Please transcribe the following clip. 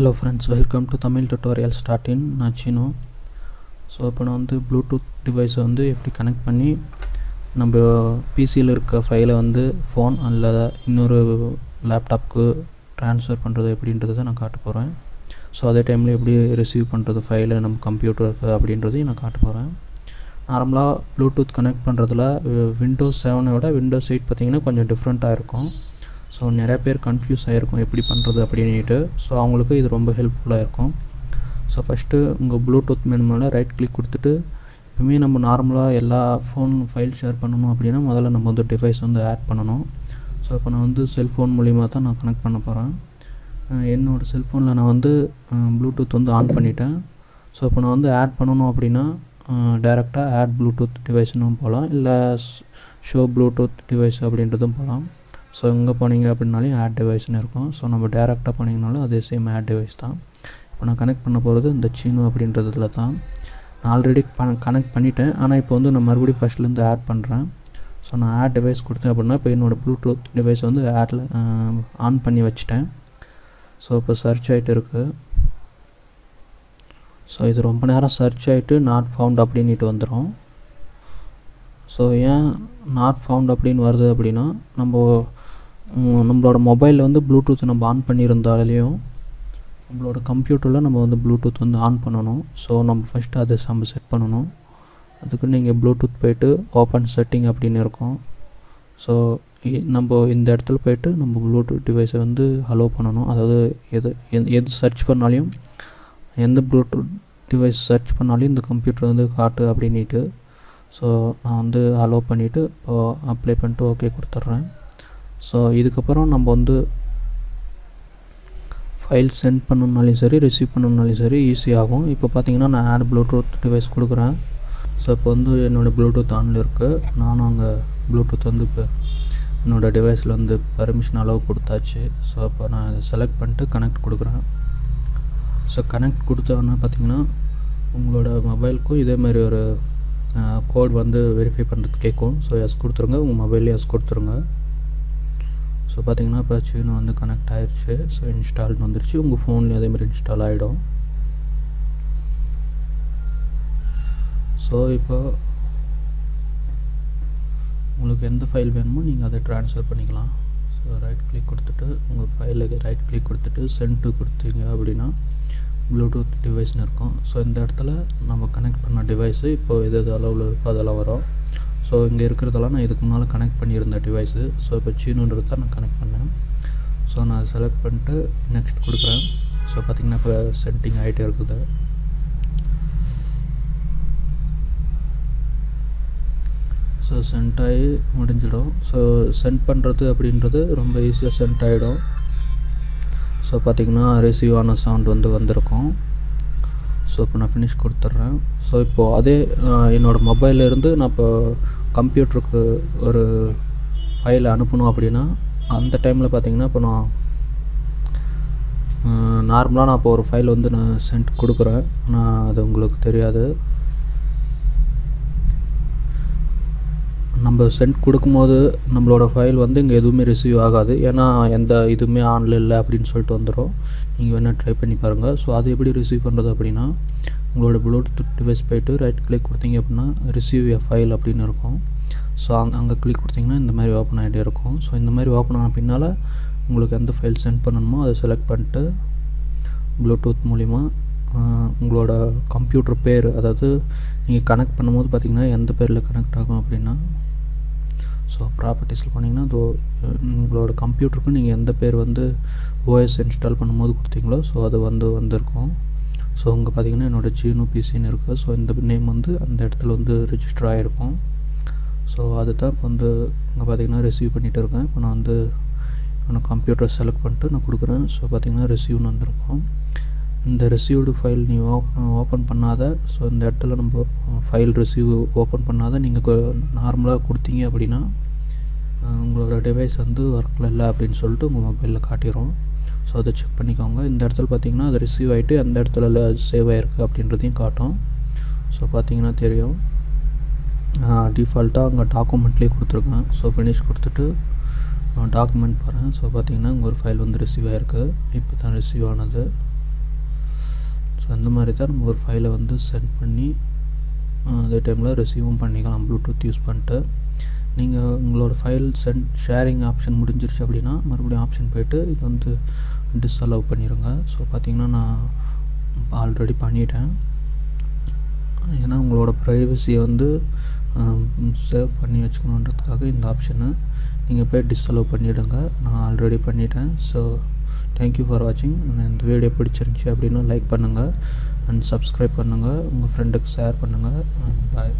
Hello friends welcome to Tamil tutorial ஸ்டார்டின் நான் Seenu. So இப்போ நான் வந்து ப்ளூடூத் டிவைஸை வந்து எப்படி கனெக்ட் பண்ணி நம்ம பிசியில் இருக்க ஃபைலை வந்து ஃபோன் அல்லது இன்னொரு லேப்டாப்க்கு ட்ரான்ஸ்ஃபர் பண்ணுறது எப்படின்றத நான் காட்ட போகிறேன் ஸோ அதே டைமில் எப்படி ரிசீவ் பண்ணுறது ஃபைலை நம்ம கம்ப்யூட்டருக்கு அப்படின்றதையும் நான் காட்ட போகிறேன் நார்மலாக ப்ளூடூத் கனெக்ட் பண்ணுறதுல விண்டோஸ் செவனை விட விண்டோஸ் எயிட் பார்த்திங்கன்னா கொஞ்சம் டிஃப்ரெண்ட்டாக இருக்கும். ஸோ நிறைய பேர் கன்ஃபியூஸ் ஆகிருக்கும் எப்படி பண்ணுறது அப்படின்ட்டு ஸோ அவங்களுக்கு இது ரொம்ப ஹெல்ப்ஃபுல்லாக இருக்கும். ஸோ ஃபஸ்ட்டு உங்கள் ப்ளூடூத் மெனு மேலே ரைட் கிளிக் கொடுத்துட்டு எப்பவுமே நம்ம நார்மலாக எல்லா ஃபோன் ஃபைல் ஷேர் பண்ணணும் அப்படின்னா முதல்ல நம்ம வந்து டிவைஸ் வந்து ஆட் பண்ணணும். ஸோ இப்போ நான் வந்து செல்ஃபோன் மூலிமா தான் நான் கனெக்ட் பண்ண போகிறேன் என்னோடய செல்ஃபோனில் நான் வந்து ப்ளூடூத் வந்து ஆன் பண்ணிட்டேன். ஸோ இப்போ நான் வந்து ஆட் பண்ணணும் அப்படின்னா டேரெக்டாக ஆட் ப்ளூடூத் டிவைஸ்னும் போகலாம் இல்லை ஷோ ப்ளூடூத் டிவைஸ் அப்படின்றதும் போகலாம் ஸோ இங்கே போனீங்க அப்படின்னாலே ஆட் டிவைஸ்னு இருக்கும். ஸோ நம்ம டேரெக்டாக போனீங்கனாலும் அதே சேம் ஆட் டிவைஸ் தான். இப்போ நான் கனெக்ட் பண்ண போகிறது இந்த சீனு அப்படின்றதுல தான். நான் ஆல்ரெடி கனெக்ட் பண்ணிட்டேன். ஆனால் இப்போ வந்து நான் மறுபடியும் ஃபஸ்ட்லேருந்து ஆட் பண்ணுறேன் ஸோ நான் ஆட் டிவைஸ் கொடுத்தேன் அப்படின்னா இப்போ என்னோடய ப்ளூடூத் டிவைஸ் வந்து ஆட்டில் ஆன் பண்ணி வச்சுட்டேன். ஸோ இப்போ சர்ச் ஆகிட்டு இருக்குது ஸோ இது ரொம்ப நேரம் சர்ச் ஆகிட்டு நாட் ஃபவுண்ட் அப்படின்ட்டு வந்துடும் ஸோ ஏன் நாட் ஃபவுண்ட் அப்படின்னு வருது அப்படின்னா நம்ம நம்மளோட மொபைலில் வந்து ப்ளூடூத் நம்ம ஆன் பண்ணியிருந்தாலையும் நம்மளோட கம்ப்யூட்டரில் நம்ம வந்து ப்ளூடூத் வந்து ஆன் பண்ணணும். ஸோ நம்ம ஃபஸ்ட்டு அதை நம்ம செட் பண்ணணும். அதுக்கு நீங்கள் ப்ளூடூத் போயிட்டு ஓப்பன் செட்டிங் அப்படின்னு இருக்கும். ஸோ நம்ம இந்த இடத்துல போயிட்டு நம்ம ப்ளூடூத் டிவைஸை வந்து அலோ பண்ணணும். அதாவது எது எது சர்ச் பண்ணாலையும் எந்த ப்ளூடூத் டிவைஸ் சர்ச் பண்ணாலையும் இந்த கம்ப்யூட்டர் வந்து காட்டு அப்படின்ட்டு ஸோ நான் வந்து அலோவ் பண்ணிவிட்டு இப்போது அப்ளை பண்ணிட்டு ஓகே கொடுத்துட்றேன். ஸோ இதுக்கப்புறம் நம்ம வந்து ஃபைல் சென்ட் பண்ணணுனாலும் சரி ரிசீவ் பண்ணணுனாலும் சரி ஈஸியாகும் இப்போ பார்த்தீங்கன்னா நான் ஆட் ப்ளூடூத் டிவைஸ் கொடுக்குறேன். ஸோ இப்போ வந்து என்னோடய ப்ளூடூத் ஆனில் இருக்குது நானும் அங்கே ப்ளூடூத் வந்து இப்போ என்னோடய டிவைஸில் வந்து பர்மிஷன் அளவு கொடுத்தாச்சு. ஸோ இப்போ நான் இதை செலக்ட் பண்ணிட்டு கனெக்ட் கொடுக்குறேன். ஸோ கனெக்ட் கொடுத்தோன்னா பார்த்தீங்கன்னா உங்களோட மொபைலுக்கும் இதே மாதிரி ஒரு கோட் வந்து வெரிஃபை பண்ணுறது கேட்கும். ஸோ எஸ் கொடுத்துருங்க. உங்கள் மொபைல்லே எஸ் கொடுத்துருங்க. ஸோ பார்த்தீங்கன்னா இப்போ சீனு வந்து கனெக்ட் ஆயிடுச்சு ஸோ இன்ஸ்டால்னு வந்துருச்சு. உங்கள் ஃபோன்லேயும் அதேமாதிரி இன்ஸ்டால் ஆகிடும் ஸோ இப்போ உங்களுக்கு எந்த ஃபைல் வேணுமோ நீங்கள் அதை ட்ரான்ஸ்ஃபர் பண்ணிக்கலாம். ஸோ ரைட் கிளிக் கொடுத்துட்டு உங்கள் ஃபைலுக்கு ரைட் கிளிக் கொடுத்துட்டு சென்ட்டு கொடுத்தீங்க அப்படின்னா ப்ளூடூத் டிவைஸ்னு இருக்கும். ஸோ இந்த இடத்துல நம்ம கனெக்ட் பண்ண டிவைஸு இப்போ எது எது அளவில் இருக்கோ அதெல்லாம் வரும். ஸோ இங்கே இருக்கிறதெல்லாம் நான் இதுக்கு முன்னால் கனெக்ட் பண்ணியிருந்த டிவைஸு ஸோ இப்போ சீனுன்றது தான் நான் கனெக்ட் பண்ணேன். ஸோ நான் செலக்ட் பண்ணிட்டு நெக்ஸ்ட் கொடுக்குறேன். ஸோ பார்த்திங்கன்னா இப்போ செட்டிங் ஆகிட்டே இருக்குது. ஸோ சென்ட் ஆகி முடிஞ்சிடும். ஸோ சென்ட் பண்ணுறது அப்படின்றது ரொம்ப ஈஸியாக சென்ட் ஆகிடும் ஸோ பார்த்திங்கன்னா ரிசீவ் ஆன சவுண்ட் வந்து வந்திருக்கும். ஸோ இப்போ நான் ஃபினிஷ் கொடுத்துட்றேன். ஸோ இப்போது அதே என்னோடய மொபைல்லேருந்து நான் இப்போ கம்ப்யூட்டருக்கு ஒரு ஃபைலை அனுப்பணும் அப்படின்னா அந்த டைமில் பார்த்திங்கன்னா இப்போ நான் நார்மலாக நான் இப்போ ஒரு ஃபைல் வந்து நான் சென்ட் கொடுக்குறேன். ஆனால் அது உங்களுக்கு தெரியாது. நம்ம சென்ட் கொடுக்கும்போது நம்மளோட ஃபைல் வந்து இங்கே எதுவுமே ரிசீவ் ஆகாது. ஏன்னா எந்த இதுவுமே ஆனில் இல்லை அப்படின்னு சொல்லிட்டு வந்துடும் நீங்கள் வேணால் ட்ரை பண்ணி பாருங்கள் ஸோ அது எப்படி ரிசீவ் பண்ணுறது அப்படின்னா உங்களோட ப்ளூடூத் டிவைஸ் போய்ட்டு ரைட் கிளிக் கொடுத்தீங்க அப்படின்னா ரிசீவ் எ ஃபைல் அப்படின்னு இருக்கும். ஸோ அங்கே அங்கே கிளிக் கொடுத்தீங்கன்னா இந்த மாதிரி ஓப்பன் ஆகிட்டே இருக்கும். ஸோ இந்த மாதிரி ஓப்பன் ஆன பின்னால் உங்களுக்கு எந்த ஃபைல் சென்ட் பண்ணணுமோ அதை செலக்ட் பண்ணிட்டு ப்ளூடூத் மூலிமா உங்களோட கம்ப்யூட்டர் பேர் அதாவது நீங்கள் கனெக்ட் பண்ணும்போது பார்த்தீங்கன்னா எந்த பேரில் கனெக்ட் ஆகும் அப்படின்னா ஸோ ப்ராப்பர்ட்டிஸில் போனீங்கன்னா அது உங்களோட கம்ப்யூட்டருக்கு நீங்கள் எந்த பேர் வந்து ஓஎஸ் இன்ஸ்டால் பண்ணும்போது கொடுத்தீங்களோ ஸோ அது வந்து வந்திருக்கும். ஸோ இங்கே பார்த்தீங்கன்னா என்னோடய ஜீனு பிசின்னு இருக்குது ஸோ இந்த நேம் வந்து அந்த இடத்துல வந்து ரிஜிஸ்டர் ஆகிருக்கும் ஸோ அது தான் இப்போ வந்து இங்கே பார்த்தீங்கன்னா ரிசீவ் பண்ணிகிட்டு இருக்கேன். இப்போ நான் வந்து என்னோடய கம்ப்யூட்டர் செலக்ட் பண்ணிட்டு நான் கொடுக்குறேன். ஸோ பார்த்தீங்கன்னா ரிசீவ்னு வந்திருக்கும். இந்த ரிசீவ்டு ஃபைல் நீ ஓப்பன் ஓப்பன் பண்ணாத. ஸோ இந்த இடத்துல நம்ம ஃபைல் ரிசீவ் ஓப்பன் பண்ணாத. நீங்கள் நார்மலாக கொடுத்தீங்க அப்படின்னா உங்களோட டிவைஸ் வந்து ஒர்க்கில் இல்லை அப்படின்னு சொல்லிட்டு உங்கள் மொபைலில் காட்டிடும் ஸோ அதை செக் பண்ணிக்கோங்க. இந்த இடத்துல பார்த்தீங்கன்னா அது ரிசீவ் ஆகிட்டு அந்த இடத்துல சேவ் ஆகிருக்கு அப்படின்றதையும் காட்டும். ஸோ பார்த்தீங்கன்னா தெரியும். டிஃபால்ட்டாக அங்கே டாக்குமெண்ட்லேயே கொடுத்துருக்கேன். ஸோ ஃபினிஷ் கொடுத்துட்டு டாக்குமெண்ட் பாருங்கள் ஸோ பார்த்தீங்கன்னா இங்கே ஒரு ஃபைல் வந்து ரிசீவ் ஆகிருக்கு இப்போ தான் ரிசீவ் ஆனது. அந்த மாதிரி தான் நம்ம ஒரு ஃபைலை வந்து சென்ட் பண்ணி அதே டைமில் ரிசீவும் பண்ணிக்கலாம் ப்ளூடூத் யூஸ் பண்ணிட்டு. நீங்கள் உங்களோட ஃபைல் சென்ட் ஷேரிங் ஆப்ஷன் முடிஞ்சிருச்சு அப்படின்னா மறுபடியும் ஆப்ஷன் போய்ட்டு இது வந்து டிஸ்அலோவ் பண்ணிடுங்க ஸோ பார்த்தீங்கன்னா நான் ஆல்ரெடி பண்ணிட்டேன். ஏன்னா உங்களோட ப்ரைவசியை வந்து சேவ் பண்ணி வச்சுக்கணுன்றதுக்காக இந்த ஆப்ஷனு நீங்கள் போய் டிஸ்அலோவ் பண்ணிவிடுங்க நான் ஆல்ரெடி பண்ணிட்டேன். ஸோ தேங்க்யூ ஃபார் வாட்சிங் இந்த வீடியோ பிடிச்சிருந்துச்சி அப்படின்னா லைக் பண்ணுங்கள் அண்ட் சப்ஸ்கிரைப் பண்ணுங்கள் உங்கள் ஃப்ரெண்டுக்கு ஷேர் பண்ணுங்கள் பாய்